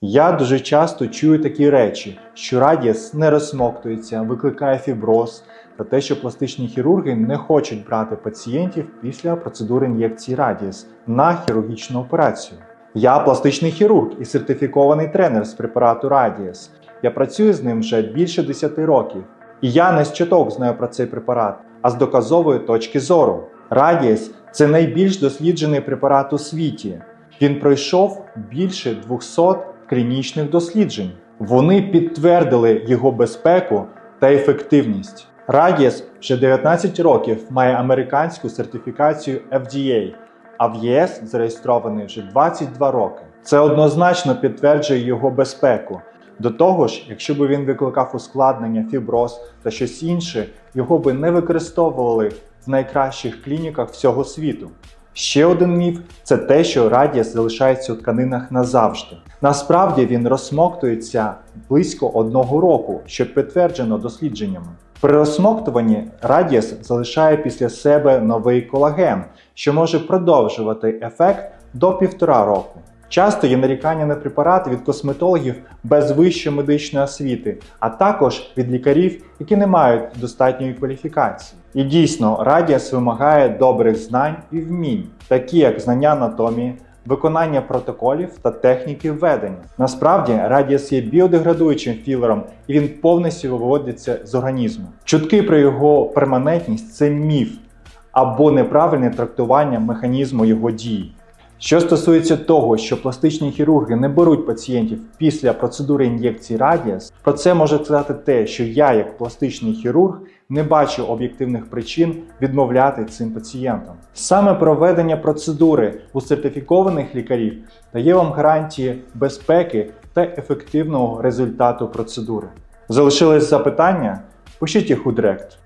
Я дуже часто чую такі речі, що радіс не розсмоктується, викликає фіброз, та те, що пластичні хірурги не хочуть брати пацієнтів після процедури ін'єкції радіс на хірургічну операцію. Я пластичний хірург і сертифікований тренер з препарату Радіс. Я працюю з ним вже більше 10 років. І я не з чуток знаю про цей препарат, а з доказової точки зору. Радіс це найбільш досліджений препарат у світі. Він пройшов більше 200 клінічних досліджень. Вони підтвердили його безпеку та ефективність. Радіс вже 19 років має американську сертифікацію FDA, а в ЄС зареєстрований вже 22 роки. Це однозначно підтверджує його безпеку. До того ж, якщо б він викликав ускладнення, фіброз та щось інше, його би не використовували в найкращих клініках всього світу. Ще один міф це те, що радіс залишається у тканинах назавжди. Насправді він розсмоктується близько одного року, що підтверджено дослідженнями. При розсмоктуванні радіс залишає після себе новий колаген, що може продовжувати ефект до півтора року. Часто є нарікання на препарати від косметологів без вищої медичної освіти, а також від лікарів, які не мають достатньої кваліфікації. І дійсно, радіас вимагає добрих знань і вмінь, такі як знання анатомії, виконання протоколів та техніки введення. Насправді, радіас є біодеградуючим філером і він повністю виводиться з організму. Чутки про його перманентність це міф або неправильне трактування механізму його дії. Що стосується того, що пластичні хірурги не беруть пацієнтів після процедури ін'єкції радіас, про це може сказати те, що я, як пластичний хірург, не бачу об'єктивних причин відмовляти цим пацієнтам. Саме проведення процедури у сертифікованих лікарів дає вам гарантії безпеки та ефективного результату процедури. Залишились запитання? Пишіть їх у директ.